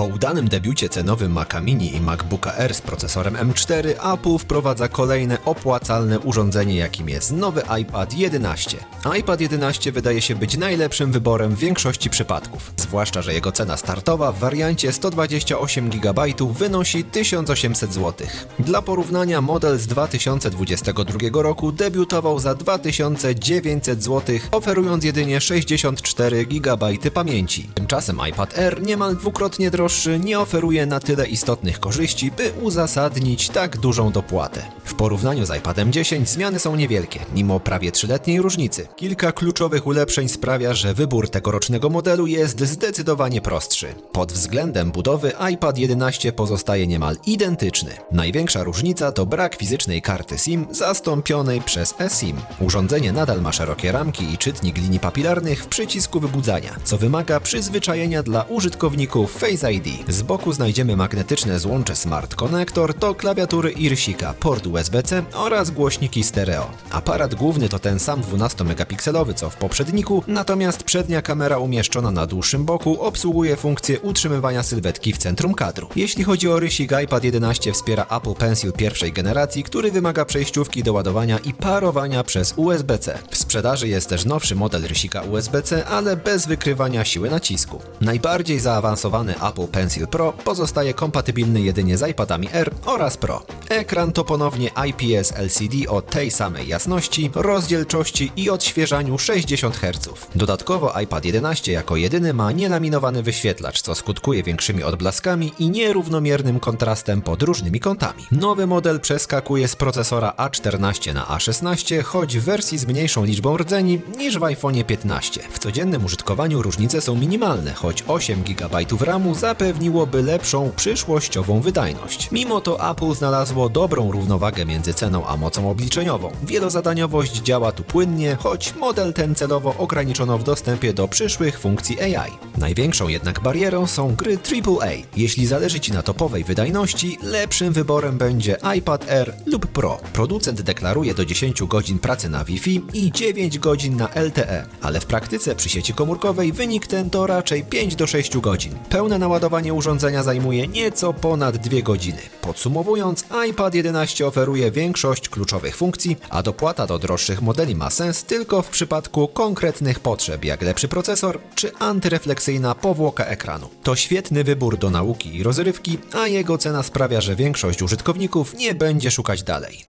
Po udanym debiucie cenowym Maca Mini i MacBooka Air z procesorem M4, Apple wprowadza kolejne opłacalne urządzenie, jakim jest nowy iPad 11. iPad 11 wydaje się być najlepszym wyborem w większości przypadków, zwłaszcza, że jego cena startowa w wariancie 128 GB wynosi 1800 zł. Dla porównania model z 2022 roku debiutował za 2900 zł, oferując jedynie 64 GB pamięci. Tymczasem iPad Air niemal dwukrotnie droższy nie oferuje na tyle istotnych korzyści, by uzasadnić tak dużą dopłatę. W porównaniu z iPadem 10 zmiany są niewielkie, mimo prawie trzyletniej różnicy. Kilka kluczowych ulepszeń sprawia, że wybór tegorocznego modelu jest zdecydowanie prostszy. Pod względem budowy iPad 11 pozostaje niemal identyczny. Największa różnica to brak fizycznej karty SIM zastąpionej przez eSIM. Urządzenie nadal ma szerokie ramki i czytnik linii papilarnych w przycisku wybudzania, co wymaga przyzwyczajenia dla użytkowników Face Z boku znajdziemy magnetyczne złącze Smart Connector do klawiatury Irsika, port USB-C oraz głośniki stereo. Aparat główny to ten sam 12-megapikselowy co w poprzedniku, natomiast przednia kamera umieszczona na dłuższym boku obsługuje funkcję utrzymywania sylwetki w centrum kadru. Jeśli chodzi o rysik, iPad 11 wspiera Apple Pencil pierwszej generacji, który wymaga przejściówki do ładowania i parowania przez USB-C. W sprzedaży jest też nowszy model rysika USB-C, ale bez wykrywania siły nacisku. Najbardziej zaawansowany Apple Pencil Pro pozostaje kompatybilny jedynie z iPadami R oraz Pro. Ekran to ponownie IPS LCD o tej samej jasności, rozdzielczości i odświeżaniu 60 Hz. Dodatkowo iPad 11 jako jedyny ma nielaminowany wyświetlacz, co skutkuje większymi odblaskami i nierównomiernym kontrastem pod różnymi kątami. Nowy model przeskakuje z procesora A14 na A16, choć w wersji z mniejszą liczbą rdzeni niż w iPhone 15. W codziennym użytkowaniu różnice są minimalne, choć 8 GB RAMu zapewniłoby lepszą przyszłościową wydajność. Mimo to Apple znalazło dobrą równowagę między ceną a mocą obliczeniową. Wielozadaniowość działa tu płynnie, choć model ten celowo ograniczono w dostępie do przyszłych funkcji AI. Największą jednak barierą są gry AAA. Jeśli zależy Ci na topowej wydajności, lepszym wyborem będzie iPad Air lub Pro. Producent deklaruje do 10 godzin pracy na Wi-Fi i 9 godzin na LTE, ale w praktyce przy sieci komórkowej wynik ten to raczej 5 do 6 godzin. Pełne naładowanie urządzenia zajmuje nieco ponad 2 godziny. Podsumowując, iPad 11 oferuje większość kluczowych funkcji, a dopłata do droższych modeli ma sens tylko w przypadku konkretnych potrzeb, jak lepszy procesor czy antyrefleksyjna powłoka ekranu. To świetny wybór do nauki i rozrywki, a jego cena sprawia, że większość użytkowników nie będzie szukać dalej.